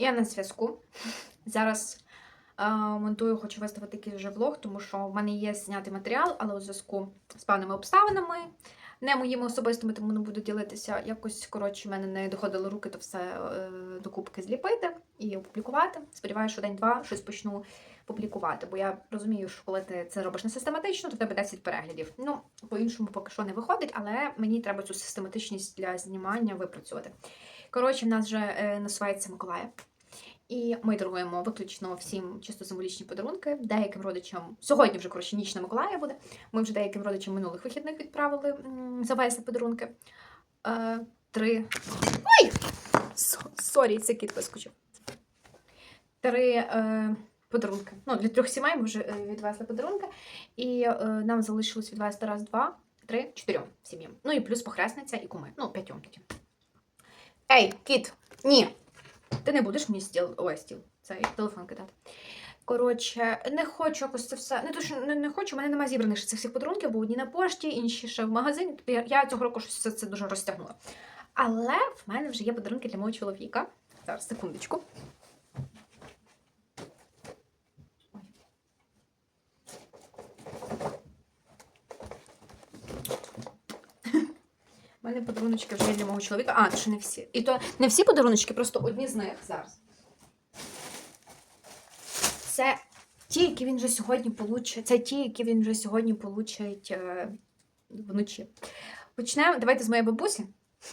Я на зв'язку. Зараз е, монтую, хочу виставити такий вже влог, тому що в мене є знятий матеріал, але у зв'язку з певними обставинами, не моїми особистими, тому не буду ділитися. Якось, коротше, в мене не доходили руки, то все е, докупки зліпити і опублікувати. Сподіваюся, що день-два щось почну публікувати, бо я розумію, що коли ти це робиш не систематично, то в тебе 10 переглядів. Ну, по-іншому поки що не виходить, але мені треба цю систематичність для знімання випрацювати. Коротше, в нас вже е, насувається Миколаїв. І ми даруємо виключно всім чисто символічні подарунки. Деяким родичам сьогодні вже коротше ніч на Миколая буде. Ми вже деяким родичам минулих вихідних відправили завезли подарунки. Е, три. Ой! Сорі, це кіт вискочив. Три е, подарунки. Ну, для трьох сімей ми вже е, відвезли подарунки. І е, нам залишилось відвезти раз, два, три, чотирьом сім'ям. Ну і плюс похресниця і куми. Ну, п'ятьом тоді. Ей, кіт! Ні! Ти не будеш мені стіл, ой, стіл, цей телефон кидати. Коротше, не хочу якось це все. Не то, що не, не хочу, в мене немає зібраних цих всіх подарунків, бо одні на пошті, інші ще в магазині. Тобто я, я цього року щось все це дуже розтягнула. Але в мене вже є подарунки для мого чоловіка. Зараз, секундочку. У мене подаруночки вже для мого чоловіка. А, ще не всі. І то не всі подаруночки, просто одні з них зараз. Це ті, які він вже сьогодні получить. Це ті, які він вже сьогодні получить е, вночі. Почнемо. Давайте з моєї бабусі.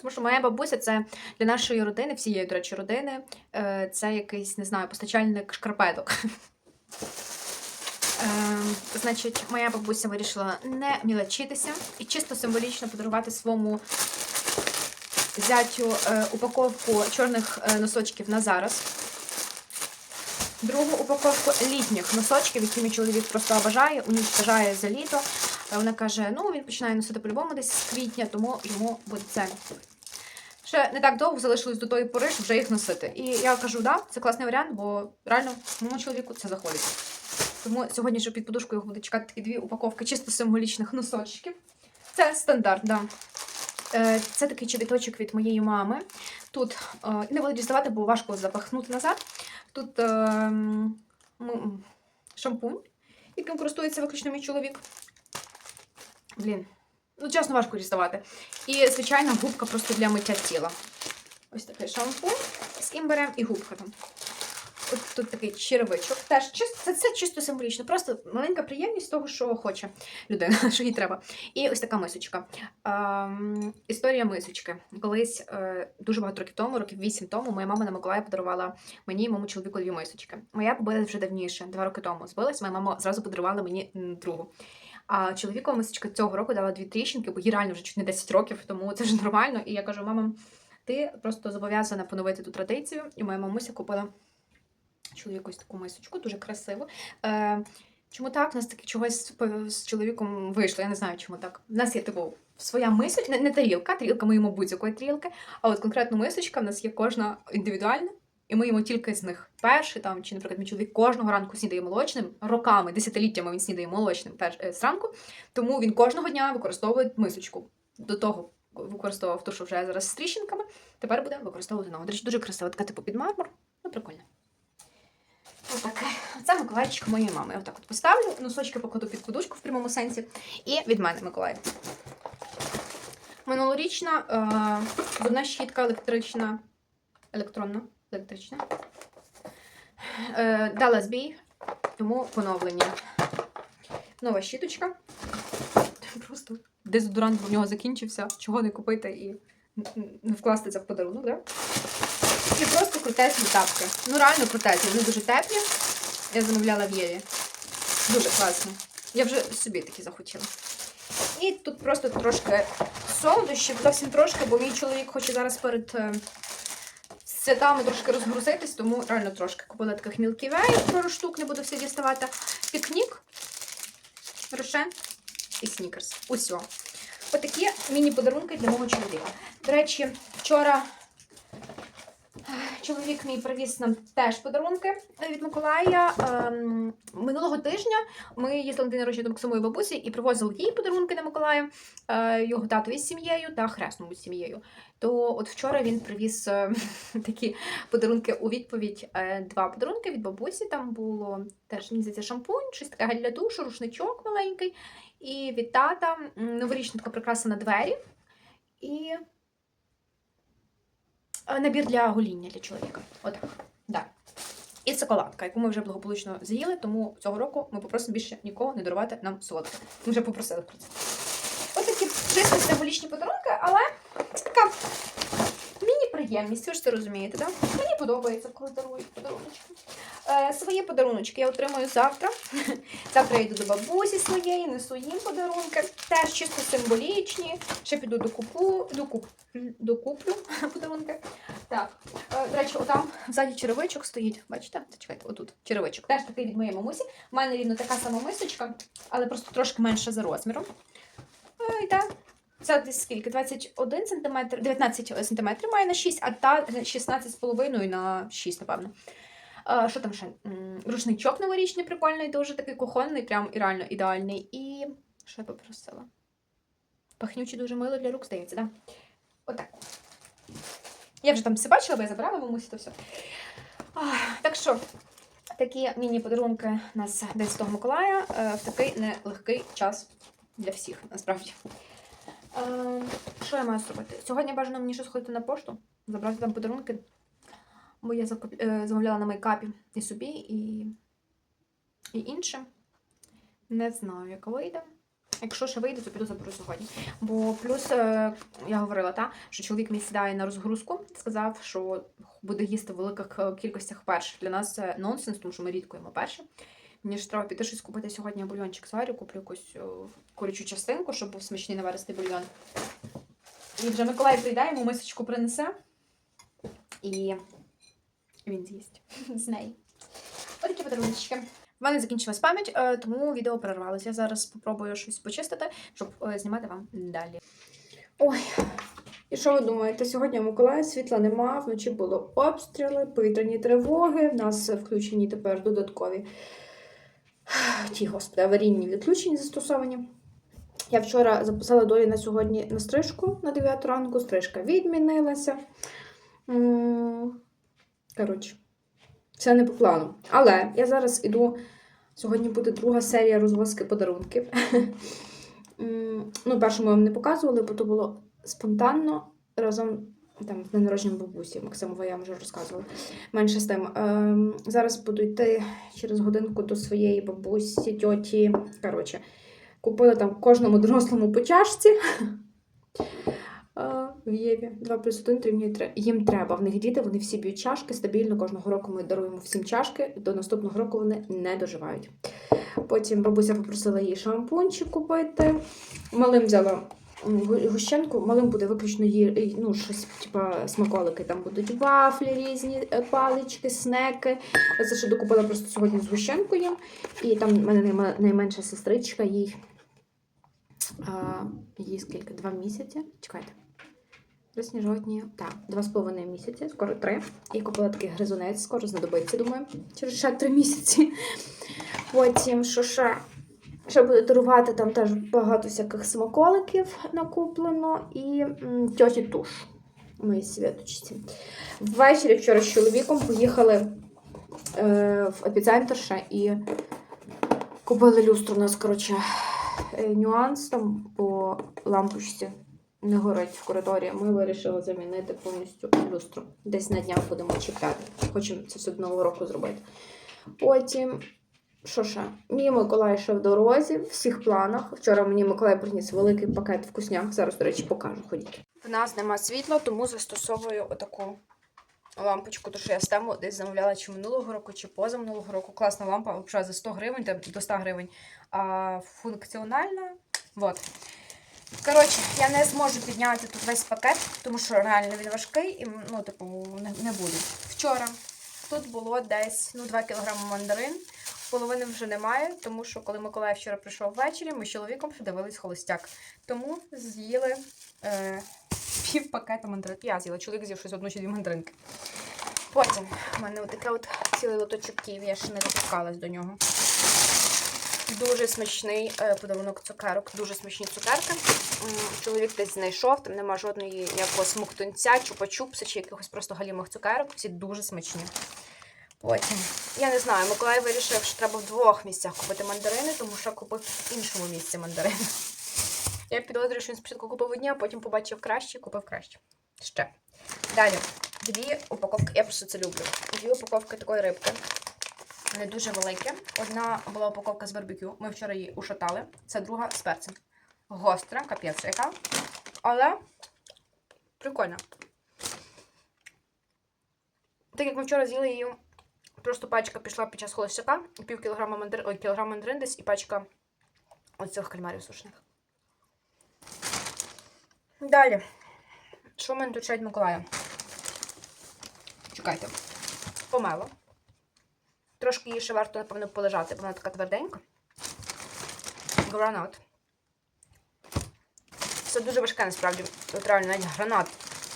Тому що моя бабуся це для нашої родини, всієї, до речі, родини. е, Це якийсь, не знаю, постачальник шкарпеток. Е, значить, моя бабуся вирішила не мілочитися і чисто символічно подарувати своєму зятю е, упаковку чорних е, носочків на зараз. Другу упаковку літніх носочків, які мій чоловік просто обажає, унічтожає за літо. Е, Вона каже: ну він починає носити по-любому десь з квітня, тому йому буде це. Ще не так довго залишилось до тої пори, щоб вже їх носити. І я кажу, да, це класний варіант, бо реально моєму чоловіку це заходить. Тому сьогодні вже під подушкою буде чекати такі дві упаковки чисто символічних носочків. Це стандарт, да. Е, Це такий чобіточок від моєї мами. Тут е, не буду діставати, бо важко запахнути назад. Тут е, шампунь, яким користується виключно мій чоловік. Блін, ну чесно, важко діставати. І, звичайно, губка просто для миття тіла. Ось такий шампунь з імбирем і губка там. От тут такий черевичок. Теж чисто, це, це чисто символічно. Просто маленька приємність того, що хоче людина, що їй треба. І ось така мисочка. Ем, історія мисочки. Колись е, дуже багато років тому, років 8 тому, моя мама на Миколая подарувала мені і моєму чоловіку дві мисочки. Моя побилась вже давніше, два роки тому. Збилась, моя мама зразу подарувала мені другу. А чоловікова мисочка цього року дала дві тріщинки, бо їй реально вже чуть не 10 років, тому це ж нормально. І я кажу, мама, ти просто зобов'язана поновити ту традицію. І моя мамуся купила чоловіку ось таку мисочку, дуже красиво. Е, чому так? У нас таки чогось з чоловіком вийшло, я не знаю, чому так. У нас є типу своя мисочка, не, не тарілка, тарілка ми їмо будь-якої тарілки, а от конкретно мисочка в нас є кожна індивідуальна. І ми їмо тільки з них. Перший там, чи, наприклад, мій чоловік кожного ранку снідає молочним, роками, десятиліттями він снідає молочним перш, е, зранку, тому він кожного дня використовує мисочку. До того використовував ту, що вже зараз з тріщинками, тепер буде використовувати нову. До речі, дуже красива, така типу під мармур. Ну, прикольно. Отаке. Це Миколайчик моєї мами. Я отак от поставлю, носочки покладу під подушку в прямому сенсі. І від мене Миколай. Минулорічна е, зубна щітка електрична. Електронна, електрична. Е, дала збій, тому поновлення. Нова щіточка. Просто дезодорант в нього закінчився, чого не купити і не вкласти це в подарунок, да? І просто крутезні тапки. Ну, реально крутезні, вони дуже теплі. Я замовляла в Єві. Дуже класно. Я вже собі такі захотіла. І тут просто трошки солодощів, зовсім трошки, бо мій чоловік хоче зараз перед е, святами трошки розгрузитись, тому реально трошки купила таких Way, пару штук, не буду всі діставати. Пікнік, рошен і снікерс. Усьо. Отакі міні-подарунки для мого чоловіка. До речі, вчора. Чоловік мій привіз нам теж подарунки від Миколая. Ем, минулого тижня ми їздили на день народження до Максимої бабусі і привозили їй подарунки на Миколая, е, його татові з сім'єю та хресному з сім'єю. То от вчора він привіз е, такі подарунки у відповідь. Е, два подарунки від бабусі. Там було теж здається, шампунь, щось таке гель для душу, рушничок маленький. І від тата новорічна така прикраса на двері. І набір для гоління для чоловіка. Отак. Да. І шоколадка, яку ми вже благополучно з'їли, тому цього року ми попросимо більше нікого не дарувати нам солодке. Ми вже попросили про це. Ось такі чисто символічні подарунки, але це така міні-приємність, ви ж це розумієте, так? Мені подобається, коли дарують подаруночки. Е, свої подаруночки я отримую завтра. Завтра я йду до бабусі своєї, несу їм подарунки. Теж чисто символічні. Ще піду до купу, до куп, докуплю подарунки. Так, е, до речі, отам ззаді черевичок стоїть. Бачите? Чекайте, отут черевичок. Теж такий від моєї мамусі. У мене рівно така сама мисочка, але просто трошки менша за розміром. Ой, так. Це десь скільки? 21 см, 19 см має на 6, а та 16,5 на 6, напевно. Що там ще? Рушничок новорічний, прикольний, дуже такий кухонний, прям і реально ідеальний. І що я попросила? Пахнючий дуже мило для рук, здається? Да? Отак. Я вже там все бачила, бо я забрала мамусі то все. Ах, Так що, такі міні-подарунки у нас День Святого Миколая е, в такий нелегкий час для всіх, насправді. Е, Що я маю зробити? Сьогодні бажано мені ще сходити на пошту, забрати там подарунки, бо я е, замовляла на мейкапі і собі, і, і іншим. Не знаю, як вийде. Якщо ще вийде, то піду заберу сьогодні. Бо плюс е, я говорила, та, що чоловік мій сідає на розгрузку, сказав, що буде їсти в великих е, кількостях перше. Для нас це нонсенс, тому що ми рідко їмо перше. Мені ж треба піти щось купити сьогодні бульйончик сварю, куплю якусь курячу частинку, щоб був смачний наваристий бульйон. І вже Миколай прийде, йому мисочку принесе. І він з'їсть з неї. Отакі подарунки. В мене закінчилась пам'ять, е, тому відео перервалося. Я зараз спробую щось почистити, щоб е, знімати вам далі. Ой, і що ви думаєте? Сьогодні в Миколаї світла нема, вночі було обстріли, повітряні тривоги. В нас включені тепер додаткові ті, господи, аварійні відключення застосовані. Я вчора записала долі на сьогодні на стрижку на 9 ранку, стрижка відмінилася. Коротше, все не по плану. Але я зараз іду. Сьогодні буде друга серія розвозки подарунків. Ну, першу ми вам не показували, бо то було спонтанно разом там з днем бабусі. Максимова я вам вже розказувала. Менше з тим. Ем, зараз буду йти через годинку до своєї бабусі, тьоті. Коротше, купила там кожному дорослому по чашці. В Єві 2 плюс 1 рівнює 3. Їм треба. В них діти, вони всі б'ють чашки стабільно. Кожного року ми даруємо всім чашки. До наступного року вони не доживають. Потім бабуся попросила їй шампунчик купити. Малим взяла гущенку. Малим буде виключно її, ну, щось, типа смаколики. Там будуть вафлі різні, е, палички, снеки. Це ще докупила просто сьогодні з гущенкою. І там в мене найменша сестричка, їй, а, їй скільки? Два місяці. Чекайте. Вересні, жовтні, так, два з половиною місяці, скоро три. І купила такий гризунець, скоро знадобиться, думаю, через ще три місяці. Потім, що ще? Ще буде дарувати там теж багато всяких смаколиків накуплено і тьоті туш моїй святочці. Ввечері вчора з чоловіком поїхали е, в епіцентр ще і купили люстру. У нас, коротше, е, нюанс там по лампочці не горить в коридорі. Ми вирішили замінити повністю люстру. Десь на днях будемо чіпляти. Хочемо це до нового року зробити. Потім, що ще? Мій Миколай ще в дорозі, в всіх планах. Вчора мені Миколай приніс великий пакет вкусняк. Зараз, до речі, покажу. Ходіть. В нас нема світла, тому застосовую отаку лампочку, то що я стему десь замовляла чи минулого року, чи позаминулого року. Класна лампа, взагалі за 100 гривень, до 100 гривень. А функціональна. Вот. Коротше, я не зможу підняти тут весь пакет, тому що реально він важкий і ну, типу, не, не буде. Вчора тут було десь ну, 2 кг мандарин. Половини вже немає, тому що коли Миколай вчора прийшов ввечері, ми з чоловіком дивились холостяк. Тому з'їли е, пів пакета мандарин. Я з'їла, чоловік з'їв щось одну чи дві мандаринки. Потім в мене отаке от цілий лоточок Київ, я ще не допускалась до нього. Дуже смачний е, подарунок цукерок, дуже смачні цукерки. Чоловік десь знайшов, там нема жодної ніякого смоктунця, чупа-чупса чи якихось просто галімих цукерок. Всі дуже смачні. Потім, я не знаю, Миколай вирішив, що треба в двох місцях купити мандарини, тому що купив в іншому місці мандарини. Я підозрюю, що він спочатку купив одні, а потім побачив краще, купив краще. Ще. Далі. Дві упаковки, я просто це люблю. Дві упаковки такої рибки. Не дуже великі. Одна була упаковка з барбекю. Ми вчора її ушатали. Це друга з перцем. Гостра, капець, яка. Але прикольна. Так як ми вчора з'їли її, просто пачка пішла під час холостяка, пів кілограма мандир... Ой, кілограм мандарин десь і пачка оцих кальмарів сушених. Далі. Що в тут ще Миколая? Чекайте. Помело. Трошки її ще варто, напевно, полежати, бо вона така тверденька. Гранат. Це дуже важке, насправді. От реально, навіть гранат.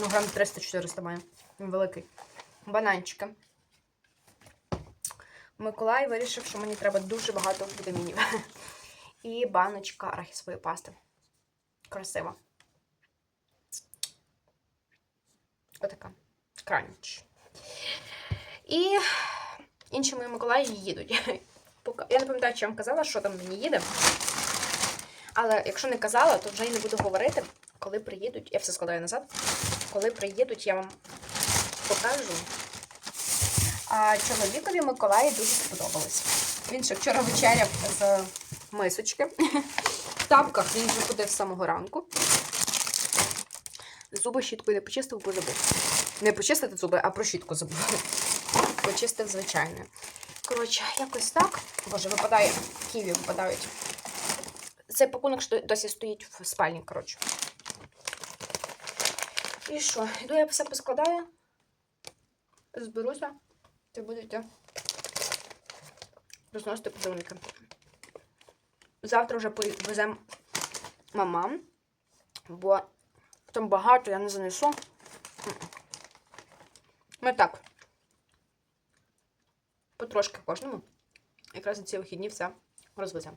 Ну, грам 300-400 має. Він великий. Бананчики. Миколай вирішив, що мені треба дуже багато вітамінів. І баночка арахісової пасти. Красива. Отака. Кранч. І інші мої Миколаї їдуть. Я не пам'ятаю, чи я вам казала, що там мені їде. Але якщо не казала, то вже й не буду говорити. Коли приїдуть, я все складаю назад. Коли приїдуть, я вам покажу. А чоловікові Миколаї дуже сподобалось. Він ще вчора вечеряв з мисочки. В тапках він вже ходив з самого ранку. Зуби щіткою не почистив, бо забув. Не почистити зуби, а про щітку забув. Почистив звичайно. Коротше, якось так. Боже, випадає, ківі випадають. Цей пакунок досі стоїть в спальні, коротше. І що? Іду я все поскладаю. Зберуся. Ти будете розносити подарунки. Завтра вже повеземо мамам, бо там багато я не занесу. Ми так. Потрошки кожному. Якраз на ці вихідні все розвеземо.